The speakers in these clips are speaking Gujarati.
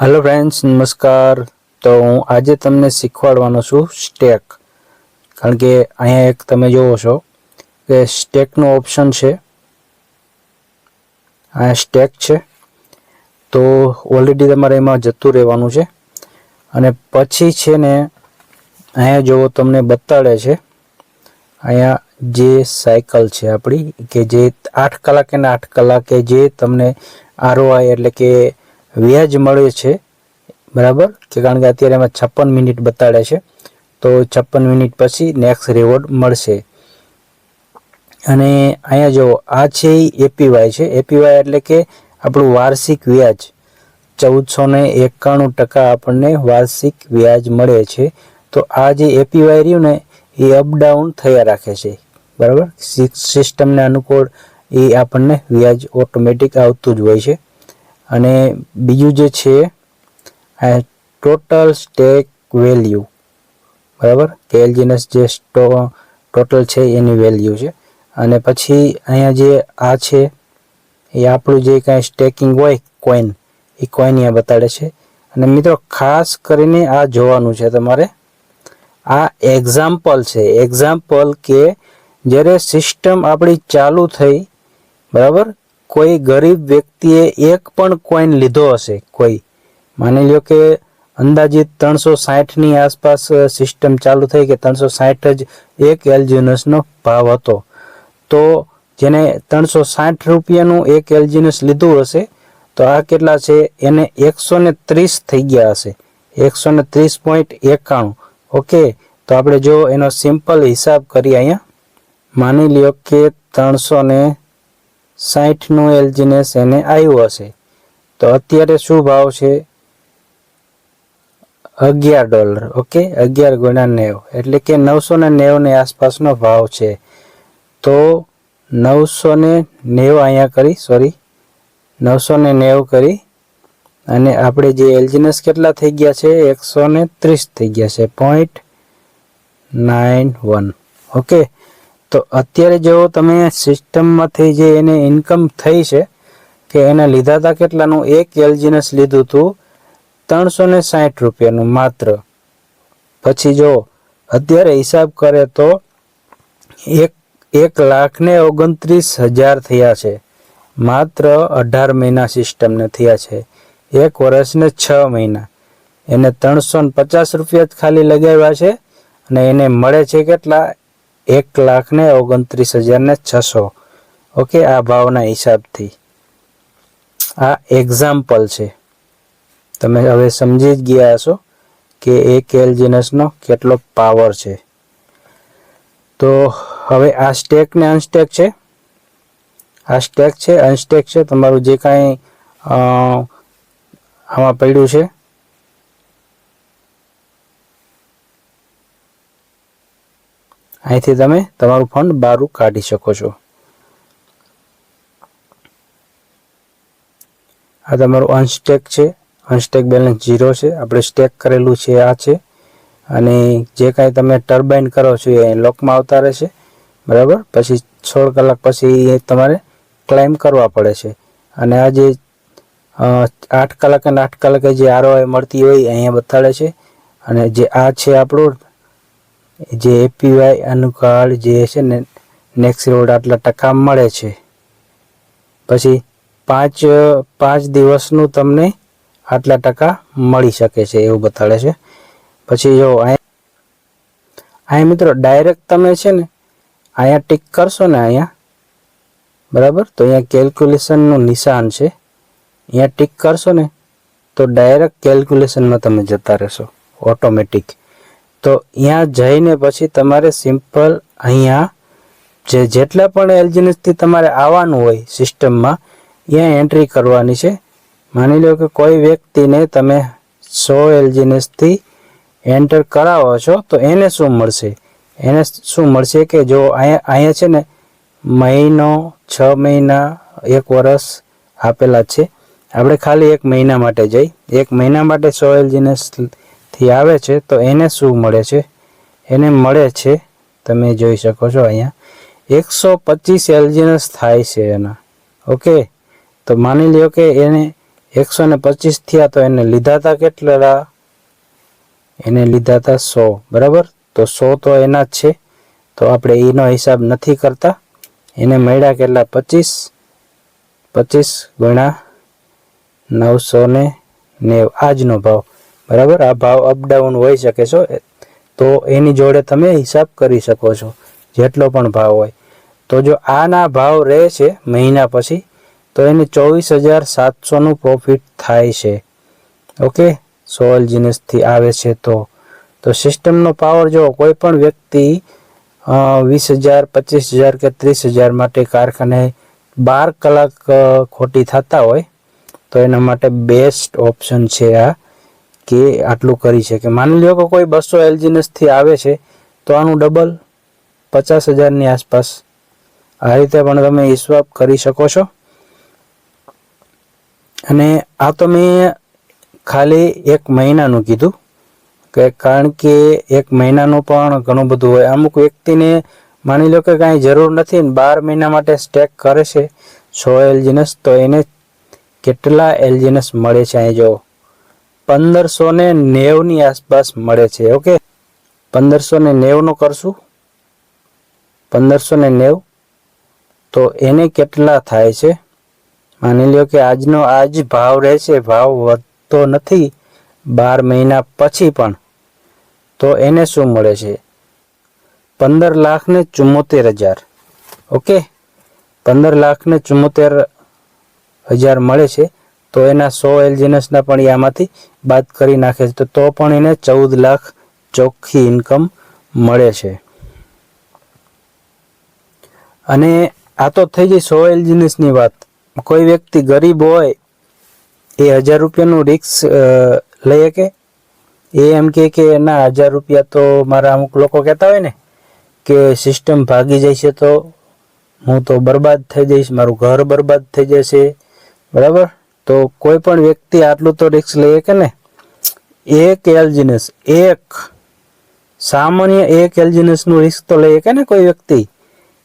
હેલો ફ્રેન્ડ્સ નમસ્કાર. તો હું આજે તમને શીખવાડવાનો છું સ્ટેક કારણ કે અહીંયા એક તમે જોવો છો કે સ્ટેકનો ઓપ્શન છે. આ સ્ટેક છે. તો ઓલરેડી તમારે એમાં જતું રહેવાનું છે. અને પછી છે ને અહીંયા જોવો તમને બતાડે છે. અહીંયા જે સાયકલ છે આપણી, કે જે આઠ કલાકે ને આઠ કલાકે જે તમને આરઓઆઈ એટલે કે વ્યાજ મળે છે, બરાબર? કે કારણ કે અત્યારે એમાં છપ્પન મિનિટ બતાડે છે, તો છપ્પન મિનિટ પછી નેક્સ્ટ રિવોર્ડ મળશે. અને અહીંયા જો આ છે એપીવાય છે. એપીવાય એટલે કે આપણું વાર્ષિક વ્યાજ. ચૌદસો ને એકાણું ટકા આપણને વાર્ષિક વ્યાજ મળે છે. તો આ જે એપીવાય રહ્યું ને, એ અપડાઉન થયા રાખે છે. બરાબર? સિસ્ટમને અનુકૂળ એ આપણને વ્યાજ ઓટોમેટિક આવતું જ હોય છે. અને બીજું જે છે, આ ટોટલ સ્ટેક વેલ્યુ બરાબર? કે એલજીનસ જે સ્ટો ટોટલ છે એની વેલ્યુ છે. અને પછી અહીંયા જે આ છે, એ આપણું જે કાંઈ સ્ટેકિંગ હોય કોઈન એ કોઈન અહીંયા બતાડે છે. અને મિત્રો, ખાસ કરીને આ જોવાનું છે તમારે. આ એક્ઝામ્પલ છે. એક્ઝામ્પલ કે જ્યારે સિસ્ટમ આપણી ચાલુ થઈ, બરાબર? કોઈ ગરીબ વ્યક્તિએ એક પણ કોઈન લીધો હશે, કોઈ. માની લ્યો કે અંદાજિત ત્રણસો સાઠની આસપાસ સિસ્ટમ ચાલુ થઈ કે ત્રણસો સાઠ જ એક એલજીનસનો ભાવ હતો. તો જેને ત્રણસો સાઠ રૂપિયાનું એક એલજીનસ લીધું હશે, તો આ કેટલા છે? એને એકસો ને ત્રીસ થઈ ગયા હશે. એકસો ને ત્રીસ પોઈન્ટ એકાણું. ઓકે, તો આપણે જો એનો સિમ્પલ હિસાબ કરીએ અહીંયા. માની લ્યો કે ત્રણસો ને સાઠનું એલજીનેસ એને આવ્યું હશે? તો અત્યારે શું ભાવ છે? અગિયાર ડોલર, ઓકે? અગિયાર ગુણ્યા નેવ, એટલે કે નવસો ને નેવની આસપાસનો ભાવ છે. તો નવસો ને નેવ અહીંયા કરી સોરી નવસો ને નેવ કરી, અને આપણે જે એલજીનેસ કેટલા થઈ ગયા છે? એકસો ને ત્રીસ થઈ ગયા છે પોઈન્ટ નાઇન વન ઓકે? તો અત્યારે જો તમે સિસ્ટમમાંથી જે એને ઇન્કમ થઈ છે, કે એને લીધા હતા કેટલાનું? એક એલજીનસ લીધું હતું ત્રણસો ને સાઠ રૂપિયાનું માત્ર. પછી જો અત્યારે હિસાબ કરે તો એક એક લાખ ને ઓગણત્રીસ હજાર થયા છે. માત્ર અઢાર મહિના સિસ્ટમને થયા છે. એક વર્ષને છ મહિના. એને ત્રણસો ને પચાસ રૂપિયા જ ખાલી લગાવ્યા છે અને એને મળે છે કેટલા? એક લાખ ને ઓગણત્રીસ હજાર ને છસો. ઓકે, આ ભાવના હિસાબથી. આ એક્ઝામ્પલ છે. તમે હવે સમજી જ ગયા હશો કે એક એલજીનસનો કેટલો પાવર છે. તો હવે આ સ્ટેક ને અનસ્ટેક છે. આ સ્ટેક છે અનસ્ટેક છે. તમારું જે કાંઈ આમાં પડ્યું છે અહીંથી તમે તમારું ફંડ બહાર કાઢી શકો છો. આ તમારું અનસ્ટેક છે. અનસ્ટેક બેલેન્સ ઝીરો છે. આપણે સ્ટેક કરેલું છે, આ છે. અને જે કાંઈ તમે ટર્બાઇન કરો છો એ લોકમાં આવતા રહેશે. બરાબર? પછી સોળ કલાક પછી તમારે ક્લાઇમ કરવા પડે છે. અને આ જે આઠ કલાક અને આઠ કલાકે જે આરઓઆઈ મળતી હોય અહીંયા બતાડે છે. અને જે આ છે આપણું જે એપીવાય અનુકાળ જે છે ને નેક્સ્ટ રોડ આટલા ટકા મળે છે. પછી પાંચ પાંચ દિવસનું તમને આટલા ટકા મળી શકે છે એવું બતાડે છે. પછી જો અહીંયા મિત્રો ડાયરેક્ટ તમે છે ને અહીંયા ટીક કરશો ને અહીંયા, બરાબર? તો અહીંયા કેલ્ક્યુલેશનનું નિશાન છે. અહીંયા ટીક કરશો ને તો ડાયરેક્ટ કેલ્ક્યુલેશનમાં તમે જતા રહેશો ઓટોમેટિક તો અહીંયા જઈને પછી તમારે સિમ્પલ અહીંયા જે જેટલા પણ એલજીનસથી તમારે આવવાનું હોય સિસ્ટમમાં અહીંયા એન્ટ્રી કરવાની છે. માની લો કે કોઈ વ્યક્તિને તમે સો એલજીનસથી એન્ટર કરાવો છો, તો એને શું મળશે? એને શું મળશે કે જો અહીંયા અહીંયા છે ને મહિનો, છ મહિના, એક વર્ષ આપેલા છે. આપણે ખાલી એક મહિના માટે જઈ. એક મહિના માટે સો એલજીનેસ થી આવે છે, તો એને શું મળે છે? એને મળે છે, તમે જોઈ શકો છો અહીંયા. એકસો પચીસ એલજીનસ થાય છે એના. ઓકે? તો માની લ્યો કે એને એકસો ને પચીસ થયા તો એને લીધા હતા કેટલા? એને લીધા હતા સો. બરાબર? તો સો તો એના જ છે. તો આપણે એનો હિસાબ નથી કરતા. એને મળ્યા કેટલા? પચીસ? પચીસ ગણા નવસો ને નેવ. આજનો ભાવ. બરાબર? આ ભાવ અપડાઉન હોઈ શકે છો. તો એની જોડે તમે હિસાબ કરી શકો છો, જેટલો પણ ભાવ હોય. તો જો આના ભાવ રહે છે મહિના પછી, તો એને ચોવીસ હજાર સાતસોનું પ્રોફિટ થાય છે. ઓકે? સોલ જીનસથી આવે છે તો. તો સિસ્ટમનો પાવર જો કોઈ પણ વ્યક્તિ વીસ હજાર, પચીસ હજાર કે ત્રીસ હજાર માટે કારખાને બાર કલાક ખોટી થતા હોય, તો એના માટે બેસ્ટ ઓપ્શન છે આ. કે આટલું કરી શકે. માની લ્યો કે કોઈ બસો એલજીનસથી આવે છે, તો આનું ડબલ પચાસ હજારની આસપાસ. આ રીતે પણ તમે ઈસ્વાપ કરી શકો છો. અને આ તો મેં ખાલી એક મહિનાનું કીધું. કે કારણ કે એક મહિનાનું પણ ઘણું બધું હોય. અમુક વ્યક્તિને માની લો કે કાંઈ જરૂર નથી ને બાર મહિના માટે સ્ટેક કરે છે સો એલજીનસ તો એને કેટલા એલજીનસ મળે છે અહીં જો પંદરસો ને નેવની આસપાસ મળે છે, ઓકે? પંદરસો ને નેવનું કરશું? પંદરસો ને નેવ તો એને કેટલા થાય છે? માની લ્યો કે આજનો આજ ભાવ રહેશે ભાવ વધતો નથી, બાર મહિના પછી પણ. તો એને શું મળે છે? પંદર લાખ ને ચુમ્મોતેર હજાર, ઓકે? પંદર લાખ ને ચુમ્મોતેર હજાર મળે છે. તો એના સો એલજીનસના પણ એ આમાંથી બાદ કરી નાખે છે. તો પણ એને ચૌદ લાખ ચોખ્ખી ઇન્કમ મળે છે. અને આ તો થઈ ગઈ સો એલજીનસની વાત. કોઈ વ્યક્તિ ગરીબ હોય, એ હજાર રૂપિયાનું રિક્સ લઈ શકે? એ એમ કે કે ના, હજાર રૂપિયા તો મારા અમુક લોકો કહેતા હોય ને, કે સિસ્ટમ ભાગી છે તો હું તો બરબાદ થઈ જઈશ, મારું ઘર બરબાદ થઈ જશે. બરાબર? તો કોઈ પણ વ્યક્તિ આટલું તો રિક્સ લઈએ કે ને? એક એલજીનસ એક સામાન્ય એક એલજીનસનું રિસ્ક તો લઈએ કે ને કોઈ વ્યક્તિ?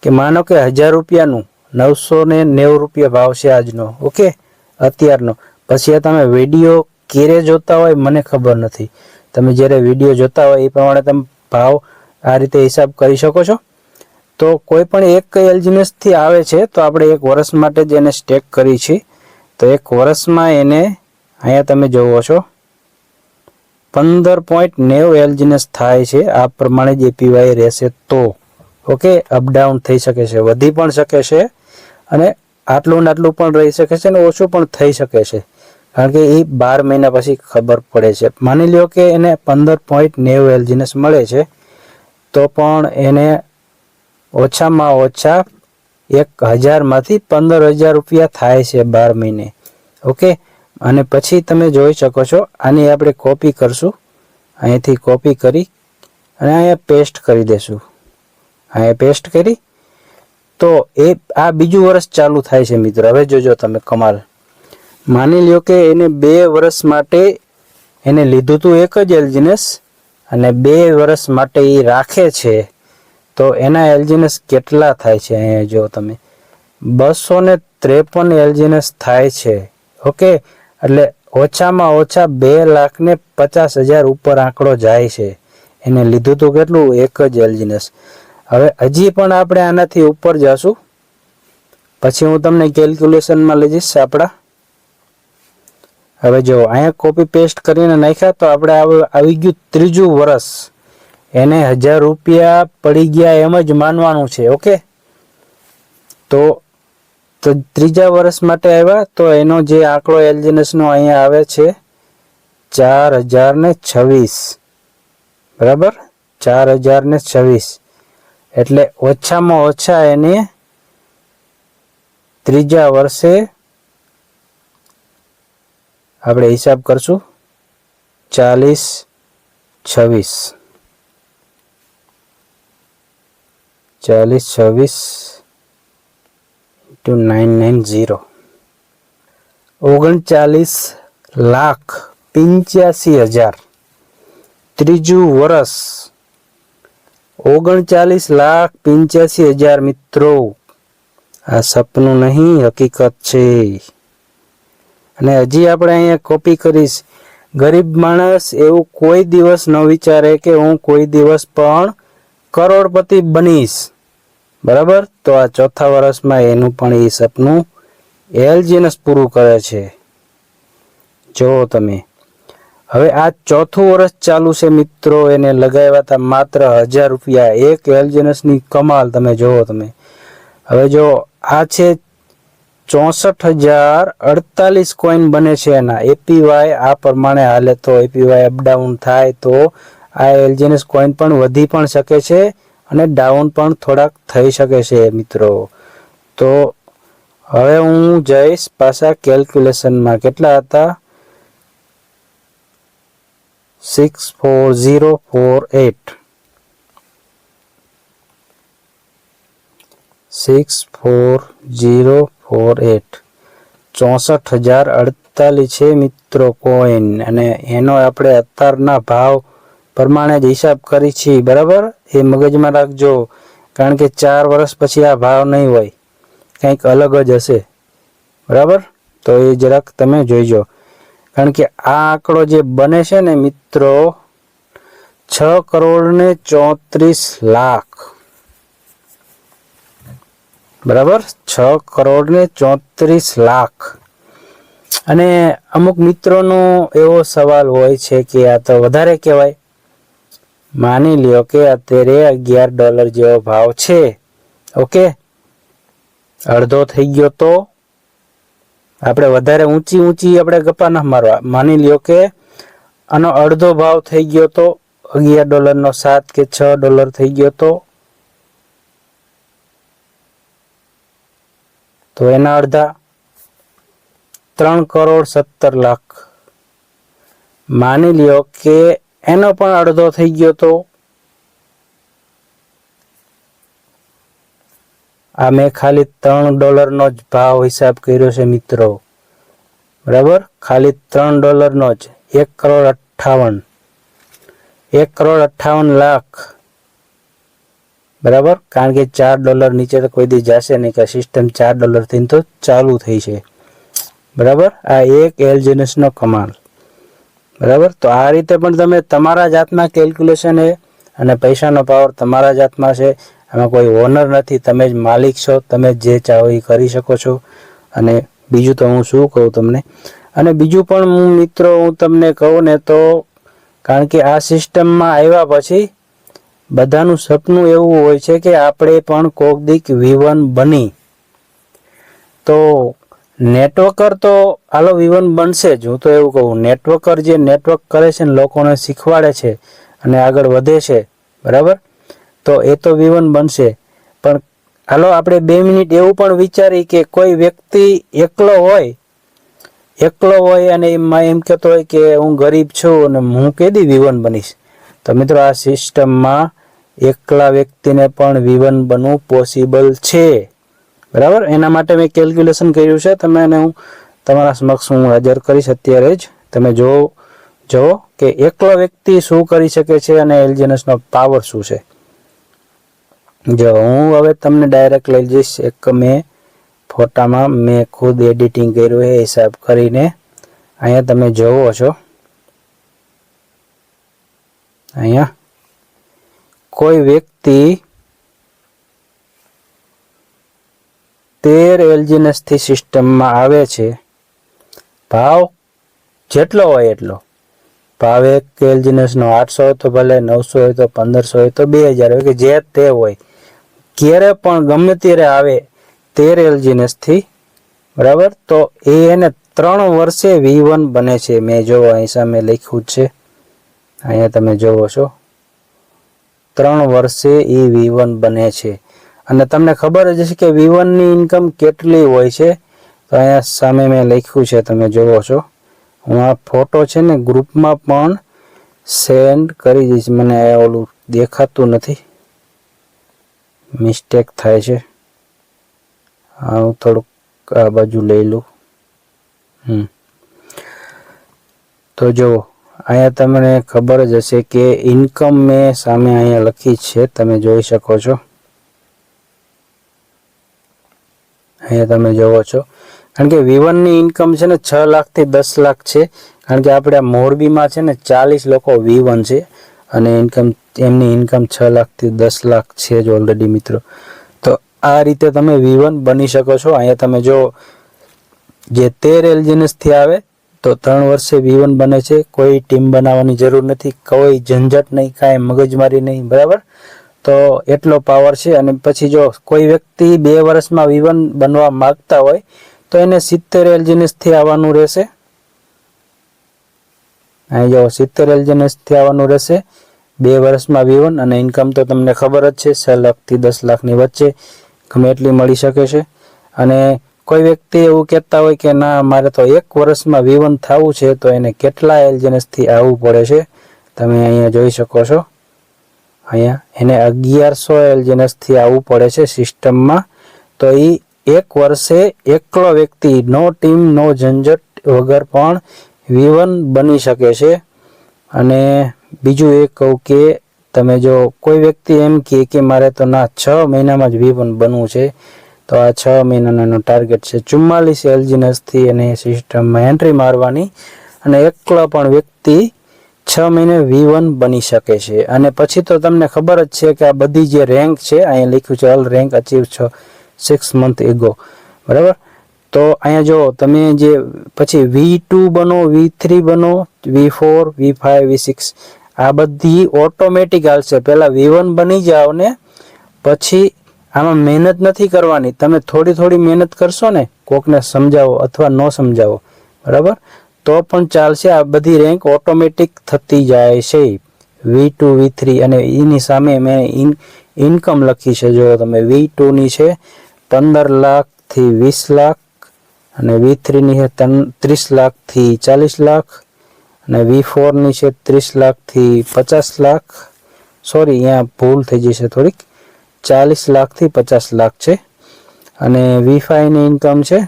કે માનો કે હજાર રૂપિયાનું, નવસો ને નેવું રૂપિયા ભાવ છે આજનો, ઓકે? અત્યારનો. પછી આ તમે વીડિયો ક્યારે જોતા હોય, મને ખબર નથી. તમે જ્યારે વીડિયો જોતા હોય, એ પ્રમાણે તમે ભાવ આ રીતે હિસાબ કરી શકો છો. તો કોઈ પણ એક એલજીનસથી આવે છે, તો આપણે એક વર્ષ માટે જ એને સ્ટેક કરી છે. તો એક વર્ષમાં એને અહીંયા તમે જોવો છો. પંદર પોઈન્ટ નેવ એલજીનસ થાય છે. આ પ્રમાણે જ એપીવાય રહેશે તો. ઓકે અપડાઉન થઈ શકે છે. વધી પણ શકે છે અને આટલું ને આટલું પણ રહી શકે છે અને ઓછું પણ થઈ શકે છે. કારણ કે એ બાર મહિના પછી ખબર પડે છે. માની લ્યો કે એને પંદર પોઈન્ટ નેવ એલજીનસ મળે છે, તો પણ એને ઓછામાં ઓછા એક હજારમાંથી પંદર હજાર રૂપિયા થાય છે બાર મહિને. ઓકે? અને પછી તમે જોઈ શકો છો, આની આપણે કોપી કરશું. અહીંથી કોપી કરી અને અહીંયા પેસ્ટ કરી દેશું. અહીંયા પેસ્ટ કરી. તો એ આ બીજું વર્ષ ચાલુ થાય છે મિત્રો. હવે જોજો તમે કમાલ. માની લ્યો કે એને બે વર્ષ માટે એને લીધું હતું એક જ એલજીનસ અને બે વર્ષ માટે એ રાખે છે તો એના એલજીનસ કેટલા થાય છે અહીંયા જો તમે? બસો ને ત્રેપન એલજીનસ થાય છે, ઓકે? એટલે ઓછામાં ઓછા બે લાખ ને પચાસ હજાર ઉપર આંકડો જાય છે. એને લીધું તો કેટલું? એક જ એલજીનસ. હવે હજી પણ આપણે આનાથી ઉપર જશું. પછી હું તમને કેલ્ક્યુલેશનમાં લઈ જઈશ આપણા. હવે જો, અહીંયા કોપી પેસ્ટ કરીને નાખ્યા તો આપણે આવ- ગયું ત્રીજું વર્ષ એને હજાર રૂપિયા પડી ગયા એમ જ માનવાનું છે, ઓકે? તો તો ત્રીજા વર્ષ માટે આવ્યા, તો એનો જે આંકડો એલજીનસનો અહીંયા આવે છે, ચાર હજાર ને છવ્વીસ. બરાબર? ચાર હજાર ને છવ્વીસ. એટલે ઓછામાં ઓછા એને ત્રીજા વર્ષે આપણે હિસાબ કરશું. ચાલીસ છવ્વીસ. ચાલીસ, છવ્વીસ ટુ નાઇન નાઇન ઝીરો ઓગણચાલીસ લાખ પંચ્યાસી હજાર. ત્રીજું વર્ષ ઓગણચાલીસ લાખ પંચ્યાસી હજાર મિત્રો. આ સપનું નહીં, હકીકત છે. અને હજી આપણે અહીંયા કોપી કરીશ. ગરીબ માણસ એવું કોઈ દિવસ ન વિચારે કે હું કોઈ દિવસ પણ કરોડપતિ બનીશ. બરાબર? તો આ ચોથા વર્ષમાં એનું પણ એ સપનું એલજીનસ પૂરું કરે છે. જુઓ તમે. હવે આ ચોથું વર્ષ ચાલુ છે મિત્રો. એને લગાવ્યા હતા માત્ર હજાર રૂપિયા. એક એલજીનસની કમાલ તમે જુઓ તમે. હવે જો આ છે ચોસઠ હજાર અડતાલીસ કોઈન બને છે એના. એપીવાય આ પ્રમાણે હાલે તો એપીવાય અપડાઉન થાય તો આ એલજીનસ કોઈન પણ વધી પણ શકે છે. અને ડાઉન પણ થોડાક થઈ શકે છે મિત્રો. તો હવે હું જઈશ પાછા કેલ્ક્યુલેશનમાં કેટલા હતા? Six four zero four eight six four zero four eight ચોસઠ હજાર અડતાલીસ છે મિત્રો કોઈન અને એનો આપણે અત્યારના ભાવ પ્રમાણે જ હિસાબ કરી છીએ બરાબર? એ મગજમાં રાખજો. કારણ કે ચાર વર્ષ પછી આ ભાવ નહીં હોય. કંઈક અલગ જ હશે. બરાબર? તો એ જરાક તમે જોઈજો. કારણ કે આ આંકડો જે બને છે ને મિત્રો, છ કરોડ ને ચોત્રીસ લાખ. બરાબર? છ કરોડ ને ચોત્રીસ લાખ. અને અમુક મિત્રોનો એવો સવાલ હોય છે કે આ તો વધારે કહેવાય. માની લ્યો કે અત્યારે અગિયાર ડોલર જેવો ભાવ છે. ઓકે? અડધો થઈ ગયો તો? આપણે વધારે ઊંચી ઊંચી આપણે ગપ્પા ન મારવા. માની લ્યો કે આનો અડધો ભાવ થઈ ગયો તો અગિયાર ડોલરનો સાત કે છ ડોલર થઈ ગયો તો? તો એના અડધા ત્રણ કરોડ સત્તર લાખ. માની લ્યો કે એનો પણ અડધો થઈ ગયો તો આ મેં ખાલી ત્રણ ડોલરનો જ ભાવ હિસાબ કર્યો છે મિત્રો. બરાબર? ખાલી ત્રણ ડોલરનો જ. એક કરોડ અઠ્ઠાવન. એક કરોડ અઠ્ઠાવન લાખ. બરાબર? કારણ કે ચાર ડોલર નીચે તો કોઈ દી જશે નહીં, કે સિસ્ટમ ચાર ડોલરથી તો ચાલુ થઈ છે. બરાબર? આ એક એલજીનસનો કમાલ. બરાબર? તો આ રીતે પણ તમે તમારા જાતના કેલ્ક્યુલેશન એ અને પૈસાનો પાવર તમારા જાતમાં છે. એમાં કોઈ ઓનર નથી. તમે જ માલિક છો. તમે જે ચાહો એ કરી શકો છો. અને બીજું તો હું શું કહું તમને? અને બીજું પણ હું મિત્રો, હું તમને કહું ને તો કારણ કે આ સિસ્ટમમાં આવ્યા પછી બધાનું સપનું એવું હોય છે કે આપણે પણ કોક દીક વિવન બની. તો નેટવર્કર તો હાલો વિવન બનશે જ. હું તો એવું કહું નેટવર્કર જે નેટવર્ક કરે છે ને લોકોને શીખવાડે છે અને આગળ વધે છે, બરાબર? તો એ તો વિવન બનશે. પણ હાલો આપણે બે મિનિટ એવું પણ વિચારી કે કોઈ વ્યક્તિ એકલો હોય એકલો હોય અને એમાં એમ કહેતો હોય કે હું ગરીબ છું અને હું કેદી વિવન બનીશ? તો મિત્રો આ સિસ્ટમમાં એકલા વ્યક્તિને પણ વિવન બનવું પોસિબલ છે. બરાબર? એના માટે મેં કેલ્ક્યુલેશન કર્યું છે. તમે એને હું તમારા સમક્ષ હું હાજર કરીશ અત્યારે જ. તમે જો, જુઓ કે એકલો વ્યક્તિ શું કરી શકે છે અને એલજીનસનો પાવર શું છે. જો હું હવે તમને ડાયરેક્ટ લઈ જઈશ. એક મેં ફોટામાં મેં ખુદ એડિટિંગ કર્યું એ હિસાબ કરીને. અહીંયા તમે જોવો છો. અહીંયા કોઈ વ્યક્તિ તેર એલજીનસથી સિસ્ટમમાં આવે છે. ભાવ જેટલો હોય એટલો. ભાવ એક એલજીનસનો આઠસો હોય તો ભલે, નવસો હોય તો પંદરસો હોય તો બે હજાર હોય કે જે તે હોય. ક્યારે પણ ગમે ત્યારે આવે તેર એલજીનસથી બરાબર? તો એ એને ત્રણ વર્ષે વી વન બને છે. મેં જોવો, અહીં સામે લખ્યું છે. અહીંયા તમે જોવો છો. ત્રણ વર્ષે એ વી વન બને છે. અને તમને ખબર જ હશે કે વી વનની ઇન્કમ કેટલી હોય છે? તો અહીંયા સામે મેં લખ્યું છે, તમે જોવો છો. હું આ ફોટો છે ને ગ્રુપમાં પણ સેન્ડ કરી દઈશ. મને ઓલું દેખાતું નથી. મિસ્ટેક થાય છે. હા હું થોડુંક આ બાજુ લઈ લઉં. હમ. તો જુઓ અહીંયા તમને ખબર જ હશે કે ઇન્કમ મેં સામે અહીંયા લખી છે, તમે જોઈ શકો છો. અહીંયા તમે જુઓ છો. કારણ કે વીવનની ઇન્કમ છે ને છ લાખથી દસ લાખ છે. કારણ કે આપણે આ મોરબીમાં છે ને ચાલીસ લોકો વીવન છે. અને ઇન્કમ એમની ઇન્કમ છ લાખથી દસ લાખ છે જ ઓલરેડી મિત્રો. તો આ રીતે તમે વીવન બની શકો છો. અહીંયા તમે જો જે તેર એલજીનસથી આવે, તો ત્રણ વર્ષે વીવન બને છે. કોઈ ટીમ બનાવવાની જરૂર નથી. કોઈ ઝંઝટ નહીં, કાંઈ મગજમારી નહીં. બરાબર? તો એટલો પાવર છે અને પછી જો કોઈ વ્યક્તિ બે વર્ષમાં વિવન બનવા માગતા હોય, તો એને સિત્તેર એલજીનેસથી આવવાનું રહેશે. અહીં જો સિત્તેર એલજીનેસથી આવવાનું રહેશે, બે વર્ષમાં વિવન અને ઇન્કમ તો તમને ખબર જ છે, છ લાખથી દસ લાખની વચ્ચે ગમે એટલી મળી શકે છે. અને કોઈ વ્યક્તિ એવું કહેતા હોય કે ના, મારે તો એક વર્ષમાં વિવન થવું છે, તો એને કેટલા એલજીનેસથી આવવું પડે છે, તમે અહીંયા જોઈ શકો છો. અહીંયા. એને અગિયારસો એલજીનસથી આવવું પડે છે સિસ્ટમમાં. તો એ એક વર્ષે એકલો વ્યક્તિ, નો ટીમ, નો ઝંઝટ વગર પણ વિવન બની શકે છે. અને બીજું એ કહું કે તમે જો કોઈ વ્યક્તિ એમ કહે કે મારે તો ના છ મહિનામાં જ વિવન બનવું છે, તો આ છ મહિનાનો ટાર્ગેટ છે. ચુમ્માલીસ એલજીનસથી એને સિસ્ટમમાં એન્ટ્રી મારવાની. અને એકલો પણ વ્યક્તિ છ મહિને વી વન બની શકે છે. અને પછી તો તમને ખબર જ છે કે આ બધી જે રેન્ક છે, અહીંયા લખ્યું છે ઓલ રેન્ક અચીવ છો સિક્સ મંથ એગો બરાબર? તો અહીંયા જો તમે જે પછી વી ટુ બનો, વી થ્રી બનો, V four, V five V six, આ બધી ઓટોમેટિક આવશે પહેલાં વી વન બની જાઓ ને, પછી આમાં મહેનત નથી કરવાની. તમે થોડી થોડી મહેનત કરશો ને, કોકને સમજાવો અથવા ન સમજાવો. બરાબર? તો પણ ચાલશે. આ બધી રેન્ક ઓટોમેટિક થતી જાય છે. વી ટુ વી થ્રી અને એની સામે મેં ઇન ઇન્કમ લખી છે. જો તમે વી ટુની છે, પંદર લાખથી વીસ લાખ અને વી થ્રીની છે તન ત્રીસ લાખથી ચાલીસ લાખ અને વી ફોરની છે, ત્રીસ લાખથી પચાસ લાખ. સોરી અહીંયા ભૂલ થઈ જશે થોડીક. ચાલીસ લાખથી પચાસ લાખ છે. અને વી ફાઈવની ઇન્કમ છે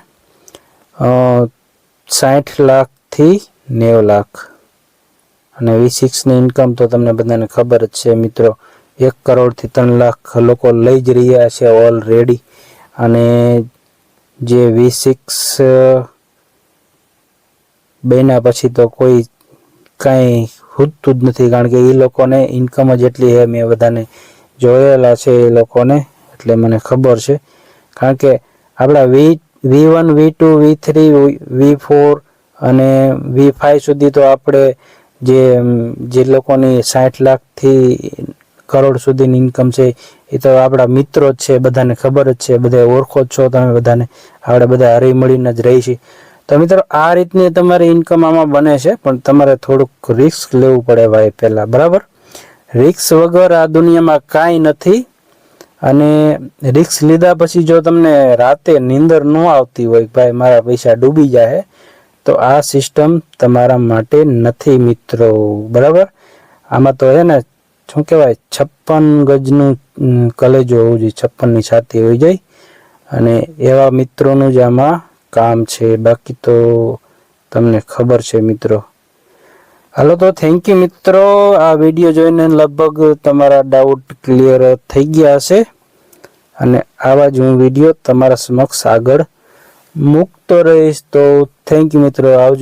સાઠ સાઠ લાખથી નેવ લાખ. અને વી સિક્સની ઇન્કમ તો તમને બધાને ખબર જ છે, મિત્રો. એક કરોડથી ત્રણ લાખ લોકો લઈ જ રહ્યા છે ઓલરેડી અને જે વી સિક્સ બેના પછી તો કોઈ કાંઈ ખૂટતું જ નથી, કારણ કે એ લોકોને ઇન્કમ જ એટલી છે, મેં બધાને જોયેલા છે એ લોકોને, એટલે મને ખબર છે. કારણ કે આપણા V V one, V two, V three, V four અને વી ફાઈવ સુધી તો આપણે જે જે લોકોની સાઠ લાખથી કરોડ સુધીની ઇન્કમ છે, એ તો આપણા મિત્રો જ છે, બધાને ખબર જ છે બધા ઓળખો જ છો તમે બધાને. આપણે બધા હરી મળીને જ રહી છીએ. તો મિત્રો, આ રીતની તમારી ઇન્કમ આમાં બને છે, પણ તમારે થોડુંક રિસ્ક લેવું પડે ભાઈ પહેલાં, બરાબર? રિસ્ક વગર આ દુનિયામાં કાંઈ નથી. અને રિસ્ક લીધા પછી જો તમને રાતે નીંદર ન આવતી હોય ભાઈ મારા પૈસા ડૂબી જાય તો આ સિસ્ટમ તમારા માટે નથી મિત્રો. બરાબર? આમાં તો છે ને, શું કહેવાય, છપ્પન ગજનું કલેજો હોવું જોઈએ, છપ્પનની છાતી હોઈ જાય. અને એવા મિત્રોનું જ આમાં કામ છે. બાકી તો તમને ખબર છે મિત્રો. હાલો તો થેન્ક યુ મિત્રો. આ વીડિયો જોઈને લગભગ તમારા ડાઉટ ક્લિયર થઈ ગયા હશે. અને આવા જ હું વીડિયો તમારા સમક્ષ આગળ મૂકતો રહીશ તો થેન્ક યુ મિત્રો. આવજો.